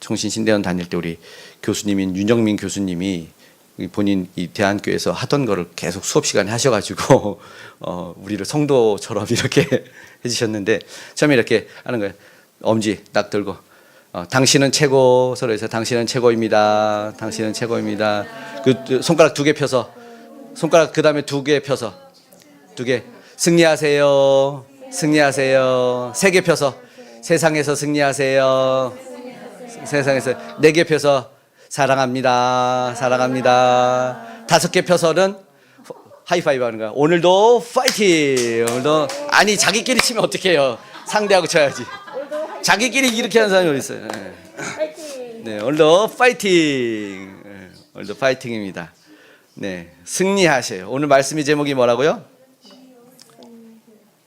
청신신대원 다닐 때 우리 교수님인 윤영민 교수님이 이 본인 이 대한교회에서 하던 거를 계속 수업 시간에 하셔가지고 어, 우리를 성도처럼 이렇게 해주셨는데 처음에 이렇게 하는 거예요. 엄지 딱 들고 어, 당신은 최고 서로 해서 당신은 최고입니다. 당신은 최고입니다. 그 손가락 두 개 펴서 손가락 그 다음에 두 개 펴서 두 개 승리하세요. 승리하세요. 세 개 펴서 세상에서 승리하세요. 세상에서 네 개 펴서 사랑합니다. 사랑합니다. 다섯 개 펴서는 하이파이브 하는 거야. 오늘도 파이팅. 오늘도 아니 자기끼리 치면 어떡해요. 상대하고 쳐야지. 자기끼리 이렇게 하는 사람이 어디 있어요. 네. 파이팅. 네, 오늘도 파이팅. 네, 오늘도 파이팅입니다. 네, 승리하세요. 오늘 말씀의 제목이 뭐라고요?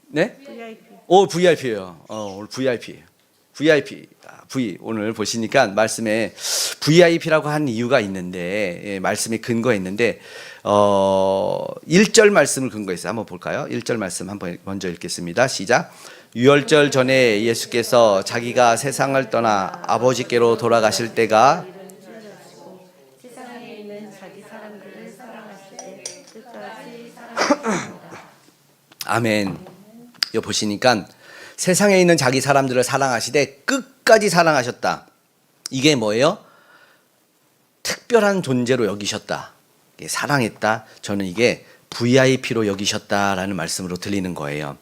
네? VIP. 오 VIP예요. 어, 오늘 VIP예요. VIP. 아, V 오늘 보시니까 말씀에 VIP라고 한 이유가 있는데 예, 말씀이 근거가 있는데 어 1절 말씀을 근거해서 한번 볼까요? 1절 말씀 한번 먼저 읽겠습니다. 시작. 유월절 전에 예수께서 자기가 세상을 떠나 아버지께로 돌아가실 때가. 아멘. 여기 보시니까 세상에 있는 자기 사람들을 사랑하시되 끝까지 사랑하셨다. 이게 뭐예요? 특별한 존재로 여기셨다. 사랑했다. 저는 이게 VIP로 여기셨다라는 말씀으로 들리는 거예요.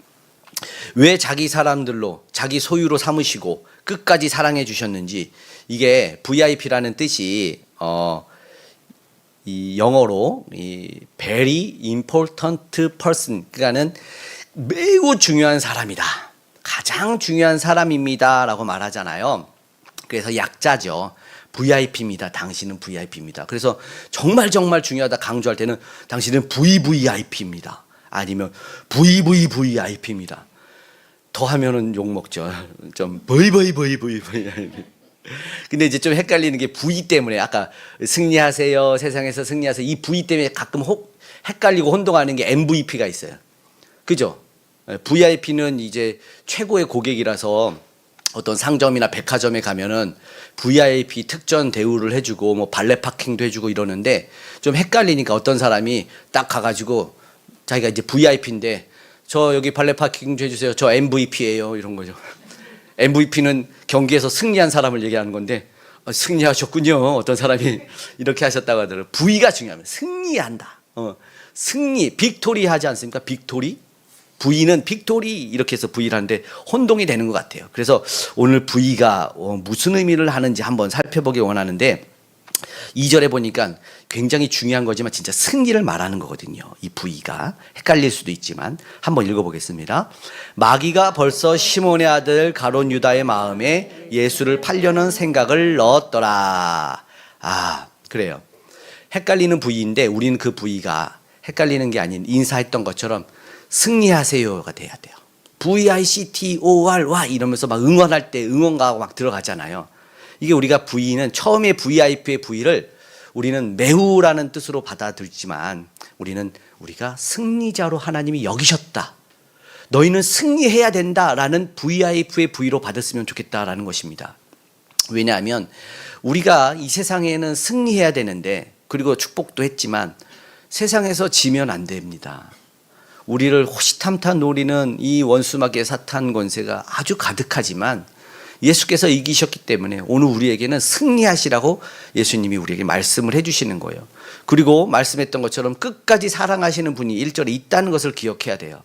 왜 자기 사람들로 자기 소유로 삼으시고 끝까지 사랑해 주셨는지 이게 VIP라는 뜻이 어, 이 영어로 이 very important person 그러니까는 매우 중요한 사람이다. 가장 중요한 사람입니다라고 말하잖아요. 그래서 약자죠. VIP입니다. 당신은 VIP입니다. 그래서 정말 정말 중요하다 강조할 때는 당신은 VVIP입니다. 아니면 VVVIP입니다. 더 하면은 욕 먹죠. 좀 VVVVV. 근데 이제 좀 헷갈리는 게 V 때문에 아까 승리하세요 세상에서 승리하세요 이 V 때문에 가끔 혹 헷갈리고 혼동하는 게 MVP가 있어요. 그죠? VIP는 이제 최고의 고객이라서 어떤 상점이나 백화점에 가면은 VIP 특전 대우를 해주고 뭐 발레 파킹도 해주고 이러는데 좀 헷갈리니까 어떤 사람이 딱 가가지고 자기가 이제 VIP인데 저 여기 발레 파킹 좀 해주세요. 저 MVP예요. 이런 거죠. MVP는 경기에서 승리한 사람을 얘기하는 건데 어, 승리하셨군요. 어떤 사람이 이렇게 하셨다고 하더라고요. V가 중요합니다. 승리한다. 어, 승리, 빅토리 하지 않습니까? 빅토리? V는 빅토리 이렇게 해서 V를 하는데 혼동이 되는 것 같아요. 그래서 오늘 V가 어, 무슨 의미를 하는지 한번 살펴보기 원하는데 2절에 보니까 굉장히 중요한 거지만 진짜 승리를 말하는 거거든요. 이 V가 헷갈릴 수도 있지만 한번 읽어보겠습니다. 마귀가 벌써 시몬의 아들 가론 유다의 마음에 예수를 팔려는 생각을 넣었더라. 아 그래요. 헷갈리는 V인데 우리는 그 V가 헷갈리는 게 아닌 인사했던 것처럼 승리하세요가 돼야 돼요. V-I-C-T-O-R-Y 이러면서 막 응원할 때 응원가하고 막 들어가잖아요. 이게 우리가 V는 처음에 VIP의 V를 우리는 매우라는 뜻으로 받아들지만 우리는 우리가 승리자로 하나님이 여기셨다. 너희는 승리해야 된다라는 VIP의 V로 받았으면 좋겠다라는 것입니다. 왜냐하면 우리가 이 세상에는 승리해야 되는데 그리고 축복도 했지만 세상에서 지면 안 됩니다. 우리를 호시탐탐 노리는 이 원수마귀의 사탄 권세가 아주 가득하지만 예수께서 이기셨기 때문에 오늘 우리에게는 승리하시라고 예수님이 우리에게 말씀을 해주시는 거예요. 그리고 말씀했던 것처럼 끝까지 사랑하시는 분이 일절에 있다는 것을 기억해야 돼요.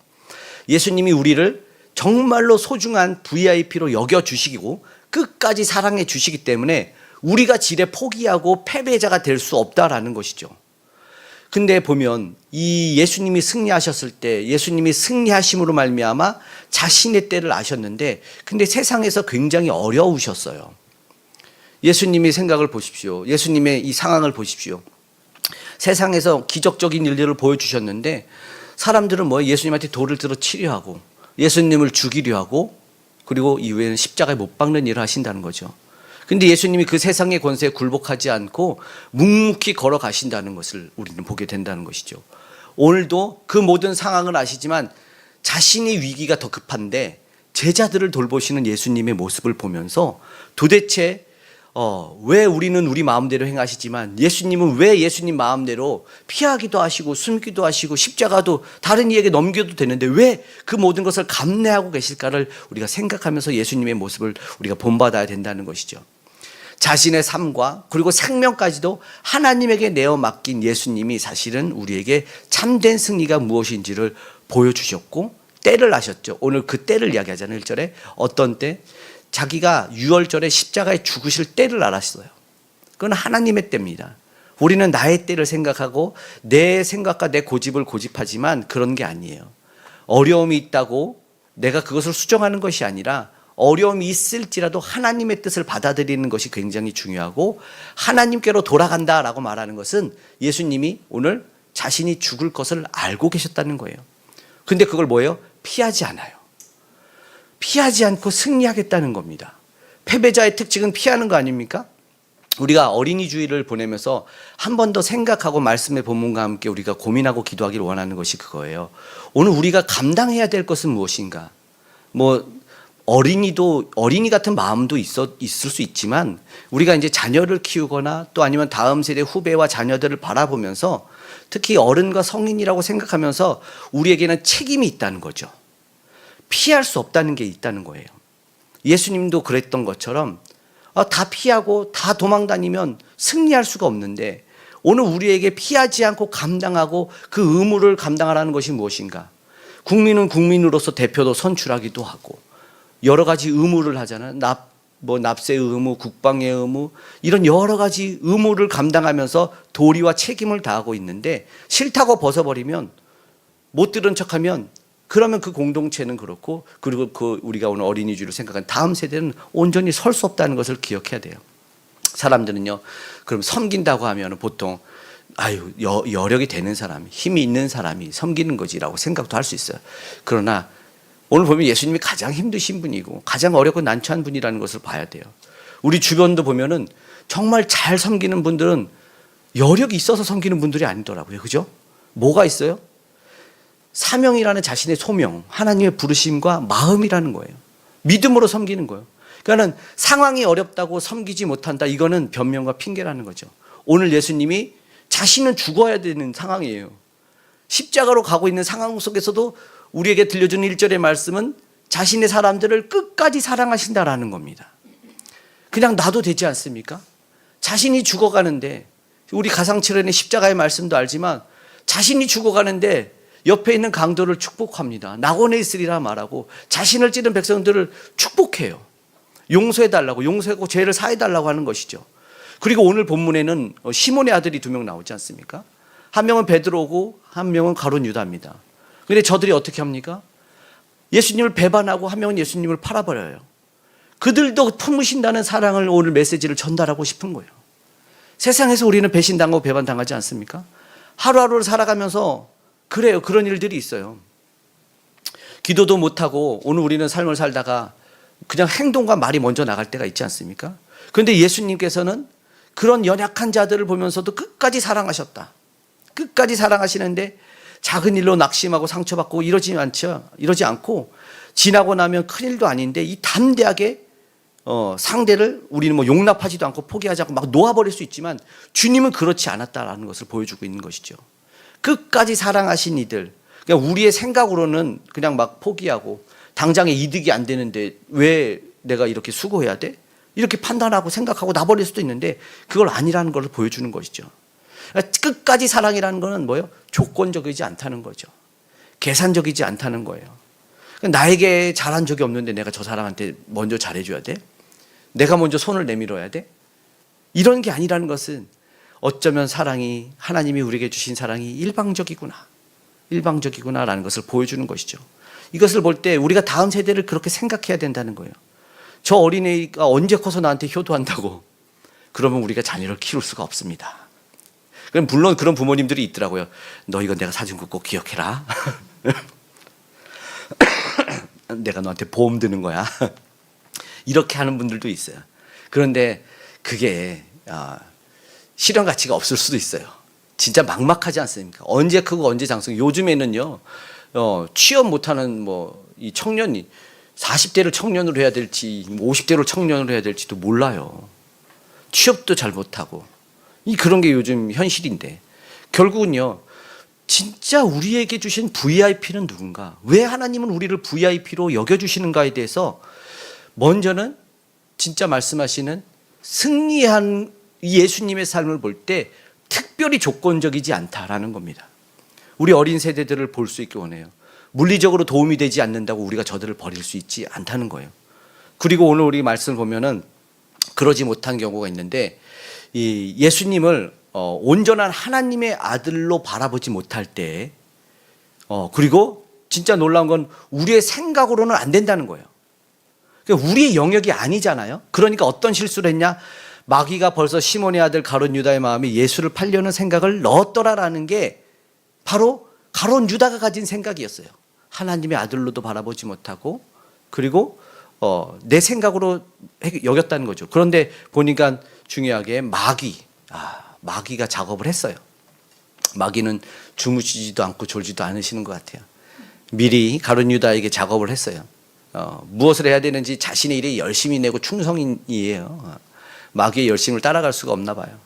예수님이 우리를 정말로 소중한 VIP로 여겨주시고 끝까지 사랑해 주시기 때문에 우리가 지레 포기하고 패배자가 될 수 없다라는 것이죠. 근데 보면 이 예수님이 승리하셨을 때 예수님이 승리하심으로 말미암아 자신의 때를 아셨는데 근데 세상에서 굉장히 어려우셨어요. 예수님의 생각을 보십시오. 예수님의 이 상황을 보십시오. 세상에서 기적적인 일들을 보여주셨는데 사람들은 뭐 예수님한테 돌을 들어 치려하고 예수님을 죽이려 하고 그리고 이후에는 십자가에 못 박는 일을 하신다는 거죠. 근데 예수님이 그 세상의 권세에 굴복하지 않고 묵묵히 걸어가신다는 것을 우리는 보게 된다는 것이죠. 오늘도 그 모든 상황을 아시지만 자신이 위기가 더 급한데 제자들을 돌보시는 예수님의 모습을 보면서 도대체 어, 왜 우리는 우리 마음대로 행하시지만 예수님은 왜 예수님 마음대로 피하기도 하시고 숨기도 하시고 십자가도 다른 이에게 넘겨도 되는데 왜 그 모든 것을 감내하고 계실까를 우리가 생각하면서 예수님의 모습을 우리가 본받아야 된다는 것이죠. 자신의 삶과 그리고 생명까지도 하나님에게 내어 맡긴 예수님이 사실은 우리에게 참된 승리가 무엇인지를 보여주셨고 때를 아셨죠. 오늘 그 때를 이야기하잖아요. 1절에 어떤 때 자기가 6월절에 십자가에 죽으실 때를 알았어요. 그건 하나님의 때입니다. 우리는 나의 때를 생각하고 내 생각과 내 고집을 고집하지만 그런 게 아니에요. 어려움이 있다고 내가 그것을 수정하는 것이 아니라 어려움이 있을지라도 하나님의 뜻을 받아들이는 것이 굉장히 중요하고 하나님께로 돌아간다라고 말하는 것은 예수님이 오늘 자신이 죽을 것을 알고 계셨다는 거예요. 근데 그걸 뭐예요? 피하지 않아요. 피하지 않고 승리하겠다는 겁니다. 패배자의 특징은 피하는 거 아닙니까? 우리가 어린이 주일을 보내면서 한 번 더 생각하고 말씀의 본문과 함께 우리가 고민하고 기도하기를 원하는 것이 그거예요. 오늘 우리가 감당해야 될 것은 무엇인가? 뭐 어린이도 어린이 같은 마음도 있어 있을 수 있지만 우리가 이제 자녀를 키우거나 또 아니면 다음 세대 후배와 자녀들을 바라보면서 특히 어른과 성인이라고 생각하면서 우리에게는 책임이 있다는 거죠. 피할 수 없다는 게 있다는 거예요. 예수님도 그랬던 것처럼 아, 다 피하고 다 도망 다니면 승리할 수가 없는데 오늘 우리에게 피하지 않고 감당하고 그 의무를 감당하라는 것이 무엇인가? 국민은 국민으로서 대표도 선출하기도 하고 여러 가지 의무를 하잖아요. 납, 뭐 납세 의무, 국방의 의무 이런 여러 가지 의무를 감당하면서 도리와 책임을 다하고 있는데 싫다고 벗어버리면 못 들은 척하면 그러면 그 공동체는 그렇고 그리고 그 우리가 오늘 어린이주로 생각한 다음 세대는 온전히 설 수 없다는 것을 기억해야 돼요. 사람들은요. 그럼 섬긴다고 하면 보통 아유 여, 여력이 되는 사람이 힘이 있는 사람이 섬기는 거지라고 생각도 할 수 있어요. 그러나 오늘 보면 예수님이 가장 힘드신 분이고 가장 어렵고 난처한 분이라는 것을 봐야 돼요. 우리 주변도 보면은 정말 잘 섬기는 분들은 여력이 있어서 섬기는 분들이 아니더라고요. 그죠? 뭐가 있어요? 사명이라는 자신의 소명, 하나님의 부르심과 마음이라는 거예요. 믿음으로 섬기는 거예요. 그러니까는 상황이 어렵다고 섬기지 못한다. 이거는 변명과 핑계라는 거죠. 오늘 예수님이 자신은 죽어야 되는 상황이에요. 십자가로 가고 있는 상황 속에서도 우리에게 들려주는 1절의 말씀은 자신의 사람들을 끝까지 사랑하신다라는 겁니다. 그냥 놔도 되지 않습니까? 자신이 죽어가는데 우리 가상칠연의 십자가의 말씀도 알지만 자신이 죽어가는데 옆에 있는 강도를 축복합니다. 낙원에 있으리라 말하고 자신을 찌른 백성들을 축복해요. 용서해 달라고 용서하고 죄를 사해 달라고 하는 것이죠. 그리고 오늘 본문에는 시몬의 아들이 두 명 나오지 않습니까? 한 명은 베드로고 한 명은 가론 유다입니다. 근데 저들이 어떻게 합니까? 예수님을 배반하고 한 명은 예수님을 팔아버려요. 그들도 품으신다는 사랑을 오늘 메시지를 전달하고 싶은 거예요. 세상에서 우리는 배신당하고 배반당하지 않습니까? 하루하루를 살아가면서 그래요. 그런 일들이 있어요. 기도도 못하고 오늘 우리는 삶을 살다가 그냥 행동과 말이 먼저 나갈 때가 있지 않습니까? 그런데 예수님께서는 그런 연약한 자들을 보면서도 끝까지 사랑하셨다. 끝까지 사랑하시는데 작은 일로 낙심하고 상처받고 이러지 않죠. 이러지 않고 지나고 나면 큰 일도 아닌데 이 담대하게 어, 상대를 우리는 뭐 용납하지도 않고 포기하지 않고 막 놓아버릴 수 있지만 주님은 그렇지 않았다라는 것을 보여주고 있는 것이죠. 끝까지 사랑하신 이들. 그러니까 우리의 생각으로는 그냥 막 포기하고 당장에 이득이 안 되는데 왜 내가 이렇게 수고해야 돼? 이렇게 판단하고 생각하고 나버릴 수도 있는데 그걸 아니라는 걸 보여주는 것이죠. 끝까지 사랑이라는 것은 뭐예요? 조건적이지 않다는 거죠. 계산적이지 않다는 거예요. 그러니까 나에게 잘한 적이 없는데 내가 저 사람한테 먼저 잘해줘야 돼? 내가 먼저 손을 내밀어야 돼? 이런 게 아니라는 것은 어쩌면 사랑이 하나님이 우리에게 주신 사랑이 일방적이구나. 일방적이구나라는 것을 보여주는 것이죠. 이것을 볼 때 우리가 다음 세대를 그렇게 생각해야 된다는 거예요. 저 어린애가 언제 커서 나한테 효도한다고 그러면 우리가 자녀를 키울 수가 없습니다. 그럼 물론 그런 부모님들이 있더라고요. 너 이거 내가 사준 거 꼭 기억해라. 내가 너한테 보험 드는 거야. 이렇게 하는 분들도 있어요. 그런데 그게 아, 실현 가치가 없을 수도 있어요. 진짜 막막하지 않습니까? 언제 크고 언제 장성. 요즘에는요, 어, 취업 못하는 뭐 이 청년이 40대를 청년으로 해야 될지 50대로 청년으로 해야 될지도 몰라요. 취업도 잘 못하고 이 그런 게 요즘 현실인데 결국은요 진짜 우리에게 주신 VIP는 누군가 왜 하나님은 우리를 VIP로 여겨 주시는가에 대해서 먼저는 진짜 말씀하시는 승리한 이 예수님의 삶을 볼 때 특별히 조건적이지 않다라는 겁니다. 우리 어린 세대들을 볼 수 있게 원해요. 물리적으로 도움이 되지 않는다고 우리가 저들을 버릴 수 있지 않다는 거예요. 그리고 오늘 우리 말씀을 보면은 그러지 못한 경우가 있는데 이 예수님을 어, 온전한 하나님의 아들로 바라보지 못할 때 어, 그리고 진짜 놀라운 건 우리의 생각으로는 안 된다는 거예요. 그러니까 우리의 영역이 아니잖아요. 그러니까 어떤 실수를 했냐? 마귀가 벌써 시몬의 아들 가론 유다의 마음에 예수를 팔려는 생각을 넣었더라라는 게 바로 가론 유다가 가진 생각이었어요. 하나님의 아들로도 바라보지 못하고 그리고 어, 내 생각으로 해- 여겼다는 거죠. 그런데 보니까 중요하게 마귀, 아, 마귀가 작업을 했어요. 마귀는 주무시지도 않고 졸지도 않으시는 것 같아요. 미리 가론 유다에게 작업을 했어요. 어, 무엇을 해야 되는지 자신의 일에 열심히 내고 충성이에요. 어, 마귀의 열심을 따라갈 수가 없나 봐요.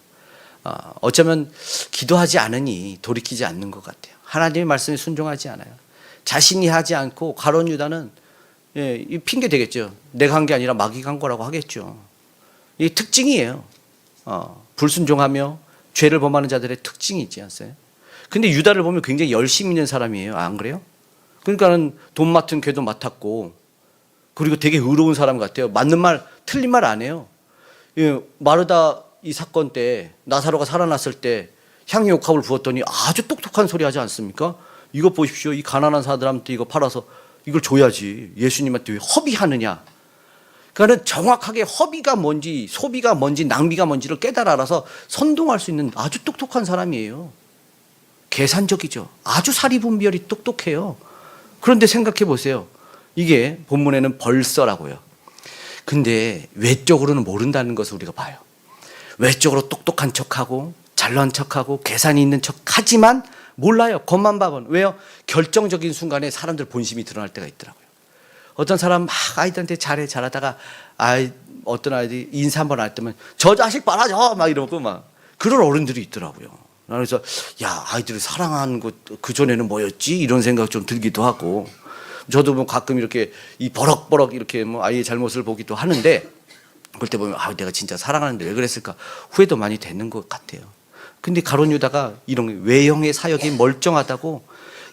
어, 어쩌면 기도하지 않으니 돌이키지 않는 것 같아요. 하나님의 말씀에 순종하지 않아요. 자신이 하지 않고 가론 유다는 예, 이 핑계 되겠죠. 내가 한 게 아니라 마귀가 한 거라고 하겠죠. 이 특징이에요. 어, 불순종하며 죄를 범하는 자들의 특징이 있지 않어요? 근데 유다를 보면 굉장히 열심히 있는 사람이에요. 안 그래요? 그러니까는 돈 맡은 괴도 맡았고 그리고 되게 의로운 사람 같아요. 맞는 말, 틀린 말 안 해요. 예, 마르다 이 사건 때 나사로가 살아났을 때 향유 옥합을 부었더니 아주 똑똑한 소리 하지 않습니까? 이거 보십시오. 이 가난한 사람한테 이거 팔아서 이걸 줘야지. 예수님한테 왜 허비하느냐? 그러니까는 정확하게 허비가 뭔지 소비가 뭔지 낭비가 뭔지를 깨달아 알아서 선동할 수 있는 아주 똑똑한 사람이에요. 계산적이죠. 아주 사리분별이 똑똑해요. 그런데 생각해 보세요. 이게 본문에는 벌써라고요. 근데 외적으로는 모른다는 것을 우리가 봐요. 외적으로 똑똑한 척하고 잘난 척하고 계산이 있는 척 하지만 몰라요. 겉만 봐본. 왜요? 결정적인 순간에 사람들 본심이 드러날 때가 있더라고요. 어떤 사람 막 아이들한테 잘해 잘하다가 아이 어떤 아이들이 인사 한번 할 때면 저 자식 봐라 저막 이러고 막 그런 어른들이 있더라고요. 그래서 야 아이들을 사랑하는 것그 전에는 뭐였지 이런 생각 좀 들기도 하고 저도 뭐 가끔 이렇게 이 버럭버럭 이렇게 뭐 아이의 잘못을 보기도 하는데 그럴 때 보면 아 내가 진짜 사랑하는데 왜 그랬을까 후회도 많이 되는 것 같아요. 근데 가론 유다가 이런 외형의 사역이 멀쩡하다고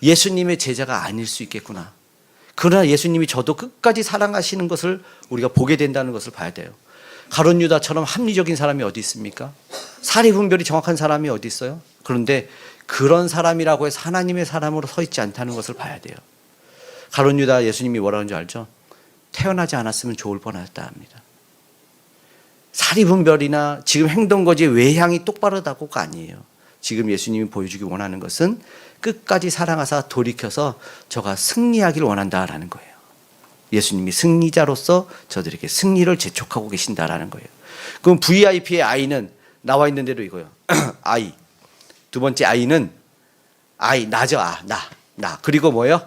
예수님의 제자가 아닐 수 있겠구나. 그러나 예수님이 저도 끝까지 사랑하시는 것을 우리가 보게 된다는 것을 봐야 돼요. 가론 유다처럼 합리적인 사람이 어디 있습니까? 사리 분별이 정확한 사람이 어디 있어요? 그런데 그런 사람이라고 해서 하나님의 사람으로 서 있지 않다는 것을 봐야 돼요. 가론 유다 예수님이 뭐라는 줄 알죠? 태어나지 않았으면 좋을 뻔했다 합니다. 사리 분별이나 지금 행동 거지의 외향이 똑바르다고가 아니에요. 지금 예수님이 보여주기 원하는 것은 끝까지 사랑하사 돌이켜서 저가 승리하기를 원한다라는 거예요. 예수님이 승리자로서 저들에게 승리를 재촉하고 계신다라는 거예요. 그럼 VIP의 아이는 나와 있는 대로 이거요. 아이. 두 번째 아이는 아이 나죠. 아, 나. 나. 그리고 뭐요?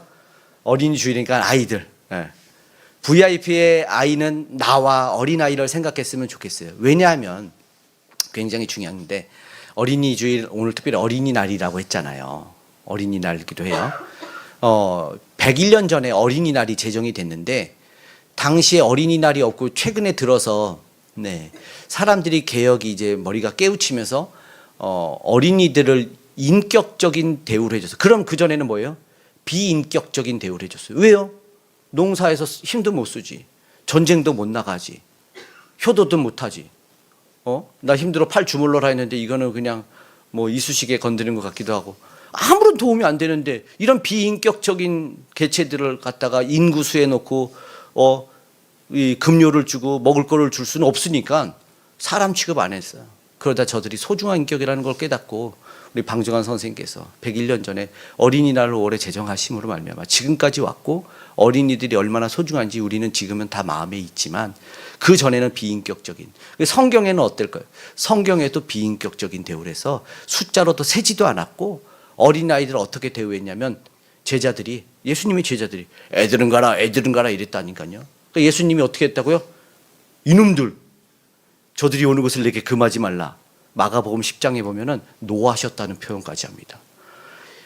어린이 주일이니까 아이들. 예. VIP의 아이는 나와 어린아이를 생각했으면 좋겠어요. 왜냐하면 굉장히 중요한데 어린이 주일 오늘 특별히 어린이날이라고 했잖아요. 어린이날이기도 해요. 어, 101년 전에 어린이날이 제정이 됐는데 당시에 어린이날이 없고 최근에 들어서 네. 사람들이 개혁이 이제 머리가 깨우치면서 어, 어린이들을 인격적인 대우를 해줘서 그럼 그 전에는 뭐예요? 비인격적인 대우를 해줬어요. 왜요? 농사에서 힘도 못 쓰지, 전쟁도 못 나가지, 효도도 못 하지. 어? 나 힘들어 팔 주물러라 했는데 이거는 그냥 뭐 이쑤시개 건드린 것 같기도 하고 아무런 도움이 안 되는데 이런 비인격적인 개체들을 갖다가 인구수에 놓고 어, 이 급료를 주고 먹을 거를 줄 수는 없으니까 사람 취급 안 했어요. 그러다 저들이 소중한 인격이라는 걸 깨닫고 우리 방정환 선생님께서 101년 전에 어린이날을 올해 제정하심으로 말미암아 지금까지 왔고 어린이들이 얼마나 소중한지 우리는 지금은 다 마음에 있지만 그 전에는 비인격적인 성경에는 어떨까요? 성경에도 비인격적인 대우를 해서 숫자로도 세지도 않았고 어린아이들을 어떻게 대우했냐면 제자들이 예수님의 제자들이 애들은 가라 애들은 가라 이랬다니까요. 그러니까 예수님이 어떻게 했다고요? 이놈들 저들이 오는 것을 내게 금하지 말라. 마가복음 10장에 보면은 노하셨다는 표현까지 합니다.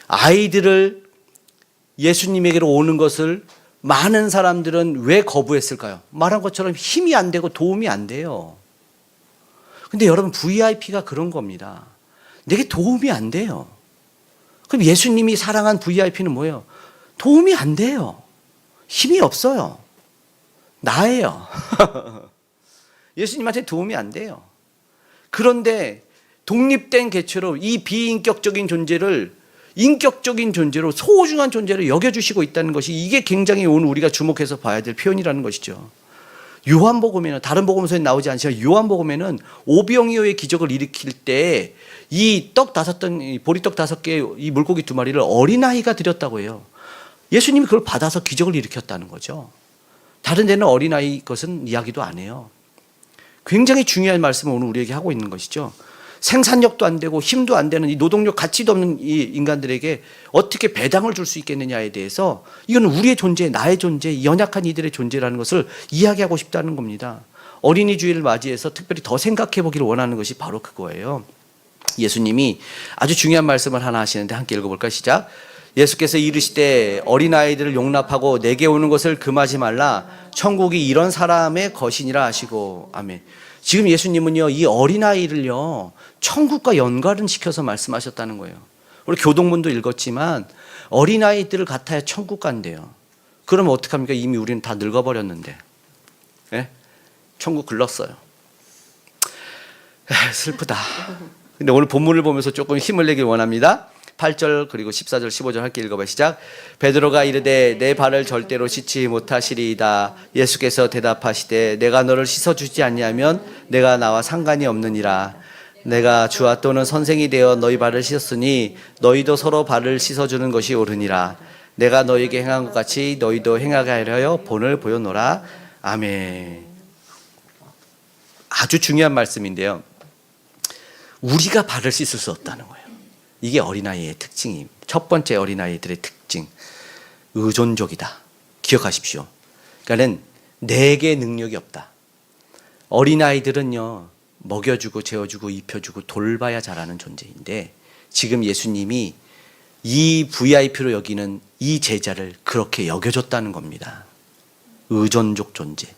아이들을 예수님에게로 오는 것을 많은 사람들은 왜 거부했을까요? 말한 것처럼 힘이 안 되고 도움이 안 돼요. 근데 여러분 VIP가 그런 겁니다. 내게 도움이 안 돼요. 그럼 예수님이 사랑한 VIP는 뭐예요? 도움이 안 돼요. 힘이 없어요. 나예요. 예수님한테 도움이 안 돼요. 그런데 독립된 개체로 이 비인격적인 존재를 인격적인 존재로 소중한 존재로 여겨주시고 있다는 것이 이게 굉장히 오늘 우리가 주목해서 봐야 될 표현이라는 것이죠. 요한복음에는 다른 복음서에 나오지 않지만 요한복음에는 오병이어의 기적을 일으킬 때 이 떡 다섯 덩 보리떡 다섯 개 이 물고기 두 마리를 어린아이가 드렸다고 해요. 예수님이 그걸 받아서 기적을 일으켰다는 거죠. 다른 데는 어린아이 것은 이야기도 안 해요. 굉장히 중요한 말씀을 오늘 우리에게 하고 있는 것이죠. 생산력도 안 되고 힘도 안 되는 이 노동력 가치도 없는 이 인간들에게 어떻게 배당을 줄 수 있겠느냐에 대해서 이건 우리의 존재, 나의 존재, 연약한 이들의 존재라는 것을 이야기하고 싶다는 겁니다. 어린이 주일을 맞이해서 특별히 더 생각해 보기를 원하는 것이 바로 그거예요. 예수님이 아주 중요한 말씀을 하나 하시는데 함께 읽어볼까 시작. 예수께서 이르시되 어린아이들을 용납하고 내게 오는 것을 금하지 말라 천국이 이런 사람의 것이니라 하시고 아멘. 지금 예수님은요 이 어린아이를요 천국과 연관을 시켜서 말씀하셨다는 거예요. 우리 교동문도 읽었지만 어린아이들을 같아야 천국 간대요. 그러면 어떡합니까? 이미 우리는 다 늙어버렸는데. 예? 천국 글렀어요. 에휴, 슬프다. 근데 오늘 본문을 보면서 조금 힘을 내길 원합니다. 8절 그리고 14절 15절 함께 읽어봐 시작. 베드로가 이르되 내 발을 절대로 씻지 못하시리이다. 예수께서 대답하시되 내가 너를 씻어 주지 않냐면 내가 나와 상관이 없느니라. 내가 주와 또는 선생이 되어 너희 발을 씻었으니 너희도 서로 발을 씻어 주는 것이 옳으니라. 내가 너희에게 행한 것 같이 너희도 행하게 하려 본을 보여노라. 아멘. 아주 중요한 말씀인데요. 우리가 발을 씻을 수 없다는 거예요. 이게 어린아이의 특징이 첫 번째 어린아이들의 특징. 의존적이다. 기억하십시오. 그러니까는 내게 능력이 없다. 어린아이들은요. 먹여주고 재워주고 입혀주고 돌봐야 자라는 존재인데 지금 예수님이 이 VIP로 여기는 이 제자를 그렇게 여겨줬다는 겁니다. 의존적 존재.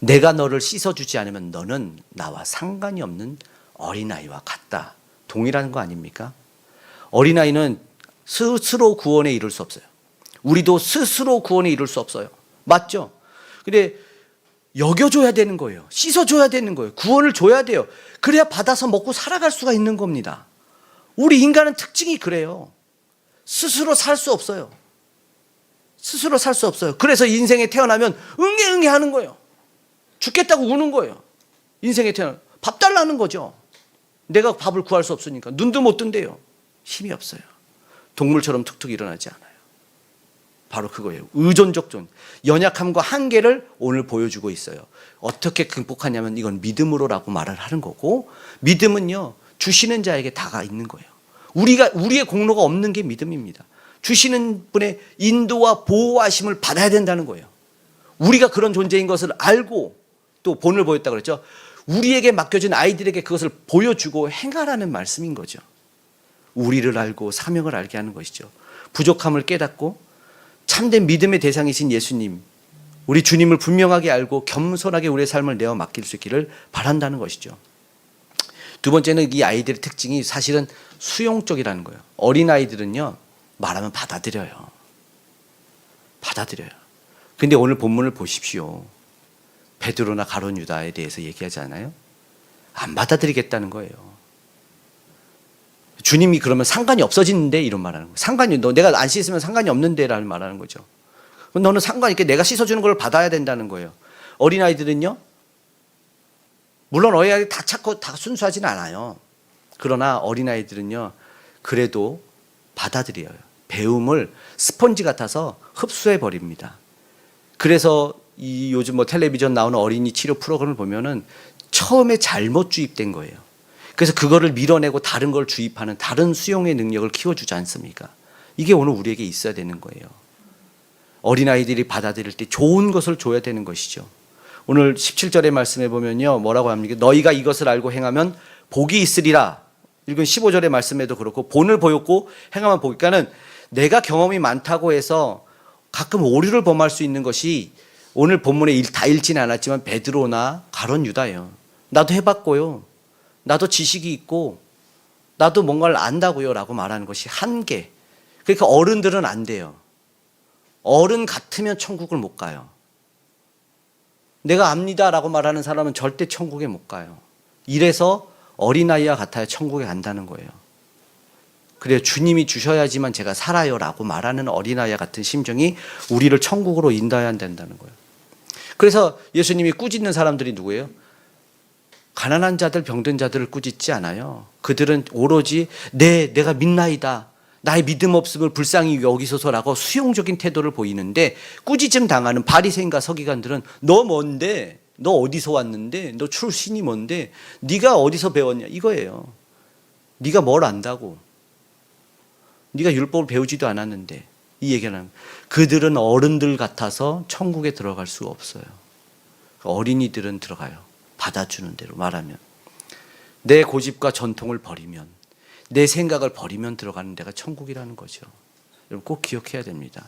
내가 너를 씻어주지 않으면 너는 나와 상관이 없는 어린아이와 같다. 동일한 거 아닙니까? 어린아이는 스스로 구원에 이를 수 없어요. 우리도 스스로 구원에 이를 수 없어요. 맞죠? 근데 여겨줘야 되는 거예요. 씻어줘야 되는 거예요. 구원을 줘야 돼요. 그래야 받아서 먹고 살아갈 수가 있는 겁니다. 우리 인간은 특징이 그래요. 스스로 살 수 없어요. 스스로 살 수 없어요. 그래서 인생에 태어나면 응애응애 하는 거예요. 죽겠다고 우는 거예요. 인생에 태어나 밥 달라는 거죠. 내가 밥을 구할 수 없으니까 눈도 못 뜬대요. 힘이 없어요. 동물처럼 툭툭 일어나지 않아요. 바로 그거예요. 의존적 존. 연약함과 한계를 오늘 보여주고 있어요. 어떻게 극복하냐면 이건 믿음으로라고 말을 하는 거고 믿음은요. 주시는 자에게 다가 있는 거예요. 우리가 우리의 공로가 없는 게 믿음입니다. 주시는 분의 인도와 보호하심을 받아야 된다는 거예요. 우리가 그런 존재인 것을 알고 또 본을 보였다 그랬죠. 우리에게 맡겨진 아이들에게 그것을 보여주고 행하라는 말씀인 거죠. 우리를 알고 사명을 알게 하는 것이죠. 부족함을 깨닫고 참된 믿음의 대상이신 예수님, 우리 주님을 분명하게 알고 겸손하게 우리의 삶을 내어 맡길 수 있기를 바란다는 것이죠. 두 번째는 이 아이들의 특징이 사실은 수용적이라는 거예요. 어린 아이들은요 말하면 받아들여요. 받아들여요. 근데 오늘 본문을 보십시오. 베드로나 가론 유다에 대해서 얘기하지 않아요? 안 받아들이겠다는 거예요. 주님이 그러면 상관이 없어지는데 이런 말하는 거예요. 상관이 너 내가 안 씻으면 상관이 없는데라는 말하는 거죠. 그럼 너는 상관 있게 내가 씻어주는 걸 받아야 된다는 거예요. 어린 아이들은요. 물론 어린 아이들 다 착고 다 순수하지는 않아요. 그러나 어린 아이들은요. 그래도 받아들여요. 배움을 스펀지 같아서 흡수해 버립니다. 그래서 이 요즘 뭐 텔레비전 나오는 어린이 치료 프로그램을 보면은 처음에 잘못 주입된 거예요. 그래서 그거를 밀어내고 다른 걸 주입하는 다른 수용의 능력을 키워주지 않습니까? 이게 오늘 우리에게 있어야 되는 거예요. 어린아이들이 받아들일 때 좋은 것을 줘야 되는 것이죠. 오늘 17절의 말씀에 보면요. 뭐라고 합니까? 너희가 이것을 알고 행하면 복이 있으리라. 읽은 15절의 말씀에도 그렇고 본을 보였고 행하면 그러니까는 내가 경험이 많다고 해서 가끔 오류를 범할 수 있는 것이 오늘 본문에 일- 다 읽지는 않았지만 베드로나 가론 유다예요. 나도 해봤고요. 나도 지식이 있고 나도 뭔가를 안다고요 라고 말하는 것이 한계. 그러니까 어른들은 안 돼요. 어른 같으면 천국을 못 가요. 내가 압니다 라고 말하는 사람은 절대 천국에 못 가요. 이래서 어린아이와 같아야 천국에 간다는 거예요. 그래요. 주님이 주셔야지만 제가 살아요 라고 말하는 어린아이와 같은 심정이 우리를 천국으로 인도해야 된다는 거예요. 그래서 예수님이 꾸짖는 사람들이 누구예요? 가난한 자들, 병든 자들을 꾸짖지 않아요. 그들은 오로지 내 내가 믿나이다. 나의 믿음 없음을 불쌍히 여기소서라고 수용적인 태도를 보이는데 꾸짖음 당하는 바리새인과 서기관들은 너 뭔데? 너 어디서 왔는데? 너 출신이 뭔데? 네가 어디서 배웠냐? 이거예요. 네가 뭘 안다고? 네가 율법을 배우지도 않았는데 이 얘기를 그들은 어른들 같아서 천국에 들어갈 수가 없어요. 어린이들은 들어가요. 받아주는 대로 말하면 내 고집과 전통을 버리면 내 생각을 버리면 들어가는 데가 천국이라는 거죠. 여러분 꼭 기억해야 됩니다.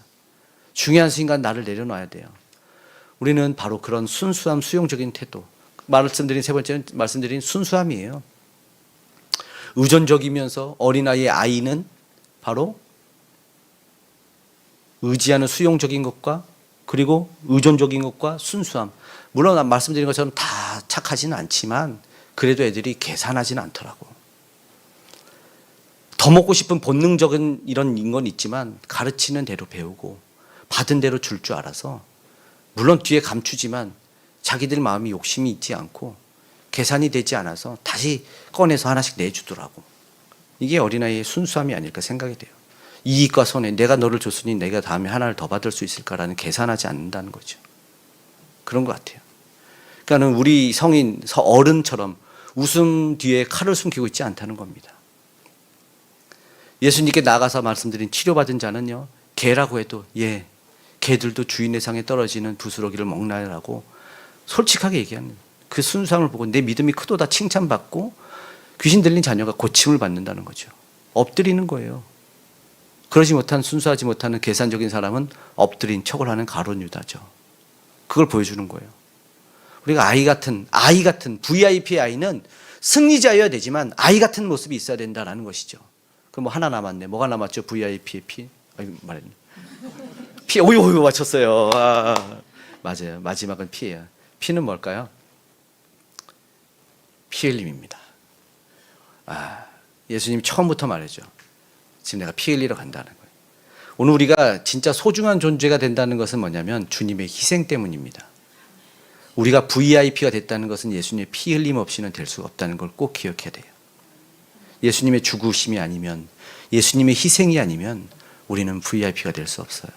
중요한 순간 나를 내려놔야 돼요. 우리는 바로 그런 순수함, 수용적인 태도. 말씀드린 세 번째는 말씀드린 순수함이에요. 의존적이면서 어린아이의 아이는 바로 의지하는 수용적인 것과 그리고 의존적인 것과 순수함. 물론 말씀드린 것처럼 다 착하지는 않지만 그래도 애들이 계산하지는 않더라고. 더 먹고 싶은 본능적인 이런 건 있지만 가르치는 대로 배우고 받은 대로 줄 줄 알아서 물론 뒤에 감추지만 자기들 마음이 욕심이 있지 않고 계산이 되지 않아서 다시 꺼내서 하나씩 내주더라고. 이게 어린아이의 순수함이 아닐까 생각이 돼요. 이익과 손해, 내가 너를 줬으니 내가 다음에 하나를 더 받을 수 있을까라는 계산하지 않는다는 거죠. 그런 것 같아요. 그러니까는 우리 성인, 서- 어른처럼 웃음 뒤에 칼을 숨기고 있지 않다는 겁니다. 예수님께 나가서 말씀드린 치료받은 자는요, 개라고 해도, 예, 개들도 주인의 상에 떨어지는 부스러기를 먹나요라고 솔직하게 얘기하는 그 순수함을 보고 내 믿음이 크도다 칭찬받고 귀신 들린 자녀가 고침을 받는다는 거죠. 엎드리는 거예요. 그러지 못한 순수하지 못하는 계산적인 사람은 엎드린 척을 하는 가론 유다죠. 그걸 보여주는 거예요. 우리가 아이 같은 아이 같은 VIP 아이는 승리자여야 되지만 아이 같은 모습이 있어야 된다라는 것이죠. 그뭐 하나 남았네. 뭐가 남았죠? VIP의 P. 아이 말했네. P. 오유 오유 맞췄어요. 아, 맞아요. 마지막은 P예요. P는 뭘까요? 피 흘림입니다. 아, 예수님 처음부터 말했죠. 지금 내가 피 흘리러 간다는. 오늘 우리가 진짜 소중한 존재가 된다는 것은 뭐냐면 주님의 희생 때문입니다. 우리가 VIP가 됐다는 것은 예수님의 피 흘림 없이는 될 수가 없다는 걸 꼭 기억해야 돼요. 예수님의 죽으심이 아니면 예수님의 희생이 아니면 우리는 VIP가 될 수 없어요.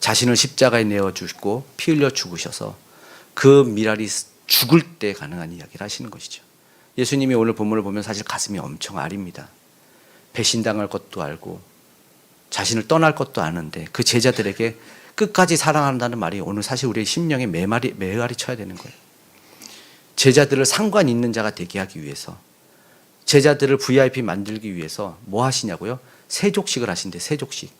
자신을 십자가에 내어 주시고 피 흘려 죽으셔서 그 미랄이 죽을 때 가능한 이야기를 하시는 것이죠. 예수님이 오늘 본문을 보면 사실 가슴이 엄청 아립니다. 배신당할 것도 알고 자신을 떠날 것도 아는데 그 제자들에게 끝까지 사랑한다는 말이 오늘 사실 우리의 심령에 매마리 매가리 쳐야 되는 거예요. 제자들을 상관 있는 자가 되게 하기 위해서 제자들을 VIP 만들기 위해서 뭐 하시냐고요? 세족식을 하신대 세족식.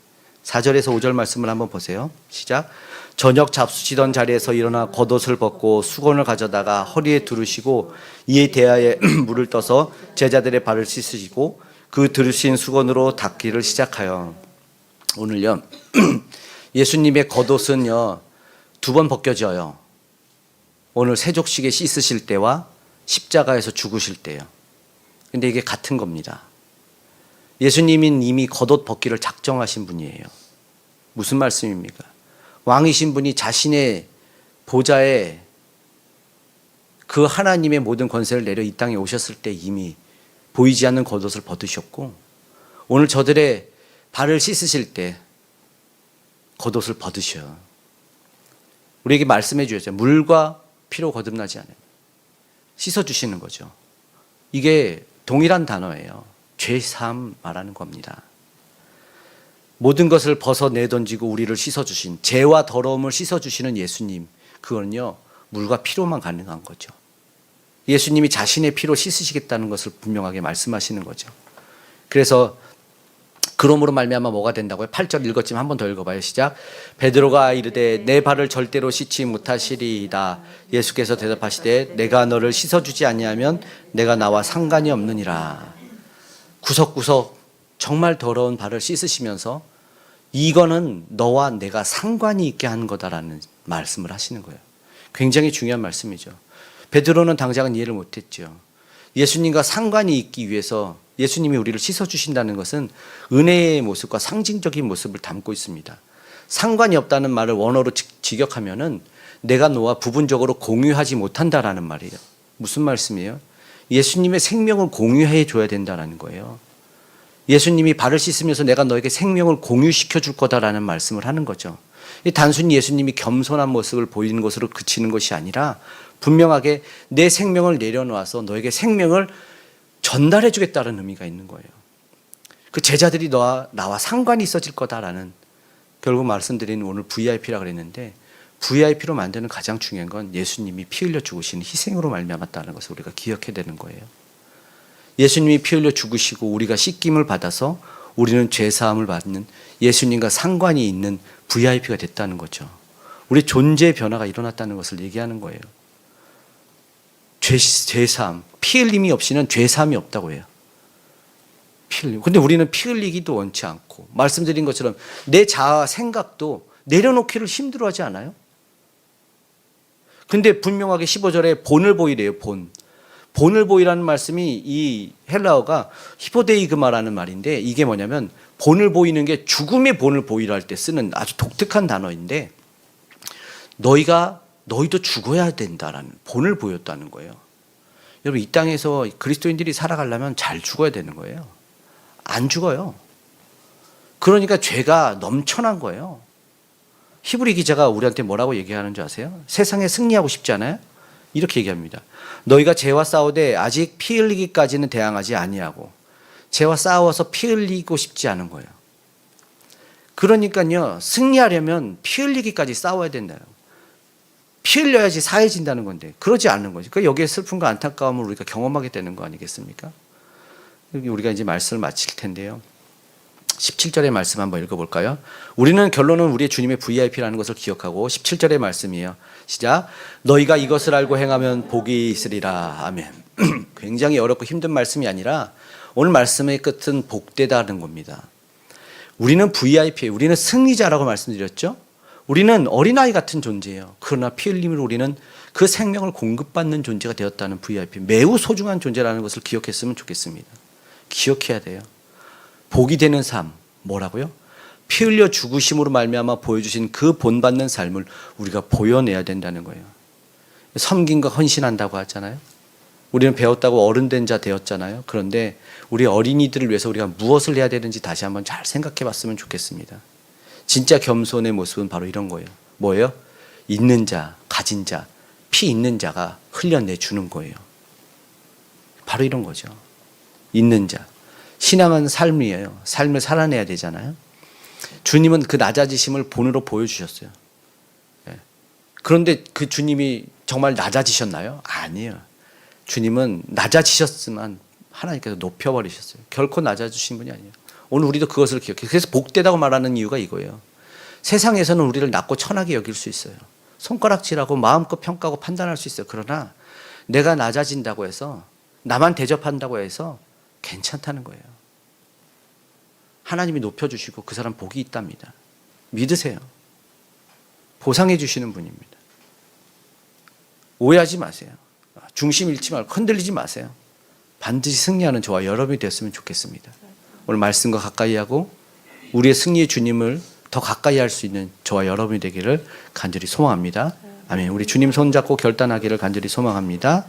4절에서 5절 말씀을 한번 보세요. 시작. 저녁 잡수시던 자리에서 일어나 겉옷을 벗고 수건을 가져다가 허리에 두르시고 이에 대하여 물을 떠서 제자들의 발을 씻으시고 그 두르신 수건으로 닦기를 시작하여 오늘요 예수님의 겉옷은요 두 번 벗겨져요. 오늘 세족식에 씻으실 때와 십자가에서 죽으실 때요. 근데 이게 같은 겁니다. 예수님은 이미 겉옷 벗기를 작정하신 분이에요. 무슨 말씀입니까? 왕이신 분이 자신의 보좌에 그 하나님의 모든 권세를 내려 이 땅에 오셨을 때 이미 보이지 않는 겉옷을 벗으셨고 오늘 저들의 발을 씻으실 때 겉옷을 벗으셔. 우리에게 말씀해 주셨죠. 물과 피로 거듭나지 않아요. 씻어 주시는 거죠. 이게 동일한 단어예요. 죄삼 말하는 겁니다. 모든 것을 벗어 내 던지고 우리를 씻어 주신 죄와 더러움을 씻어 주시는 예수님. 그건요. 물과 피로만 가능한 거죠. 예수님이 자신의 피로 씻으시겠다는 것을 분명하게 말씀하시는 거죠. 그래서 그러므로 말미암아 뭐가 된다고요? 8절 읽었지만 한 번 더 읽어봐요. 시작. 베드로가 이르되 내 발을 절대로 씻지 못하시리이다. 예수께서 대답하시되 내가 너를 씻어주지 아니하면 내가 나와 상관이 없느니라. 구석구석 정말 더러운 발을 씻으시면서 이거는 너와 내가 상관이 있게 한 거다라는 말씀을 하시는 거예요. 굉장히 중요한 말씀이죠. 베드로는 당장은 이해를 못했죠. 예수님과 상관이 있기 위해서 예수님이 우리를 씻어주신다는 것은 은혜의 모습과 상징적인 모습을 담고 있습니다. 상관이 없다는 말을 원어로 직- 직역하면은 내가 너와 부분적으로 공유하지 못한다라는 말이에요. 무슨 말씀이에요? 예수님의 생명을 공유해 줘야 된다라는 거예요. 예수님이 발을 씻으면서 내가 너에게 생명을 공유시켜 줄 거다라는 말씀을 하는 거죠. 이 단순히 예수님이 겸손한 모습을 보이는 것으로 그치는 것이 아니라 분명하게 내 생명을 내려놓아서 너에게 생명을 전달해 주겠다는 의미가 있는 거예요. 그 제자들이 너와 나와 상관이 있어질 거다라는 결국 말씀드린 오늘 VIP라 그랬는데 VIP로 만드는 가장 중요한 건 예수님이 피 흘려 죽으시는 희생으로 말미암았다는 것을 우리가 기억해야 되는 거예요. 예수님이 피 흘려 죽으시고 우리가 씻김을 받아서 우리는 죄 사함을 받는 예수님과 상관이 있는 VIP가 됐다는 거죠. 우리 존재의 변화가 일어났다는 것을 얘기하는 거예요. 죄, 죄 사함, 피 흘림이 없이는 죄 사함이 없다고 해요. 피 흘림. 근데 우리는 피 흘리기도 원치 않고 말씀드린 것처럼 내 자아 생각도 내려놓기를 힘들어 하지 않아요? 근데 분명하게 15절에 본을 보이래요, 본. 본을 보이라는 말씀이 이 헬라어가 히포데이그마라는 말인데 이게 뭐냐면 본을 보이는 게 죽음의 본을 보이라 할 때 쓰는 아주 독특한 단어인데 너희가 너희도 죽어야 된다라는 본을 보였다는 거예요. 여러분 이 땅에서 그리스도인들이 살아가려면 잘 죽어야 되는 거예요. 안 죽어요. 그러니까 죄가 넘쳐난 거예요. 히브리 기자가 우리한테 뭐라고 얘기하는 줄 아세요? 세상에 승리하고 싶지 않아요? 이렇게 얘기합니다. 너희가 죄와 싸우되 아직 피 흘리기까지는 대항하지 아니하고 죄와 싸워서 피 흘리고 싶지 않은 거예요. 그러니까요 승리하려면 피 흘리기까지 싸워야 된다요. 피 흘려야지 사해진다는 건데 그러지 않는 거죠. 그 여기에 슬픔과 안타까움을 우리가 경험하게 되는 거 아니겠습니까? 우리가 이제 말씀을 마칠 텐데요. 17절의 말씀 한번 읽어볼까요? 우리는 결론은 우리의 주님의 VIP라는 것을 기억하고 17절의 말씀이에요. 시작. 너희가 이것을 알고 행하면 복이 있으리라. 아멘. 굉장히 어렵고 힘든 말씀이 아니라 오늘 말씀의 끝은 복되다는 겁니다. 우리는 VIP예요. 우리는 승리자라고 말씀드렸죠. 우리는 어린아이 같은 존재예요. 그러나 피 흘림으로 우리는 그 생명을 공급받는 존재가 되었다는 VIP. 매우 소중한 존재라는 것을 기억했으면 좋겠습니다. 기억해야 돼요. 복이 되는 삶 뭐라고요? 피 흘려 죽으심으로 말미암아 보여주신 그 본받는 삶을 우리가 보여내야 된다는 거예요. 섬김과 헌신한다고 하잖아요. 우리는 배웠다고 어른된 자 되었잖아요. 그런데 우리 어린이들을 위해서 우리가 무엇을 해야 되는지 다시 한번 잘 생각해 봤으면 좋겠습니다. 진짜 겸손의 모습은 바로 이런 거예요. 뭐예요? 있는 자, 가진 자, 피 있는 자가 흘려내 주는 거예요. 바로 이런 거죠. 있는 자. 신앙은 삶이에요. 삶을 살아내야 되잖아요. 주님은 그 낮아지심을 본으로 보여주셨어요. 예. 그런데 그 주님이 정말 낮아지셨나요? 아니에요. 주님은 낮아지셨지만 하나님께서 높여버리셨어요. 결코 낮아주신 분이 아니에요. 오늘 우리도 그것을 기억해요. 그래서 복되다고 말하는 이유가 이거예요. 세상에서는 우리를 낮고 천하게 여길 수 있어요. 손가락질하고 마음껏 평가하고 판단할 수 있어요. 그러나 내가 낮아진다고 해서 나만 대접한다고 해서 괜찮다는 거예요. 하나님이 높여주시고 그 사람 복이 있답니다. 믿으세요. 보상해 주시는 분입니다. 오해하지 마세요. 중심 잃지 말고 흔들리지 마세요. 반드시 승리하는 저와 여러분이 되었으면 좋겠습니다. 오늘 말씀과 가까이 하고 우리의 승리의 주님을 더 가까이 할 수 있는 저와 여러분이 되기를 간절히 소망합니다. 아멘. 우리 주님 손잡고 결단하기를 간절히 소망합니다.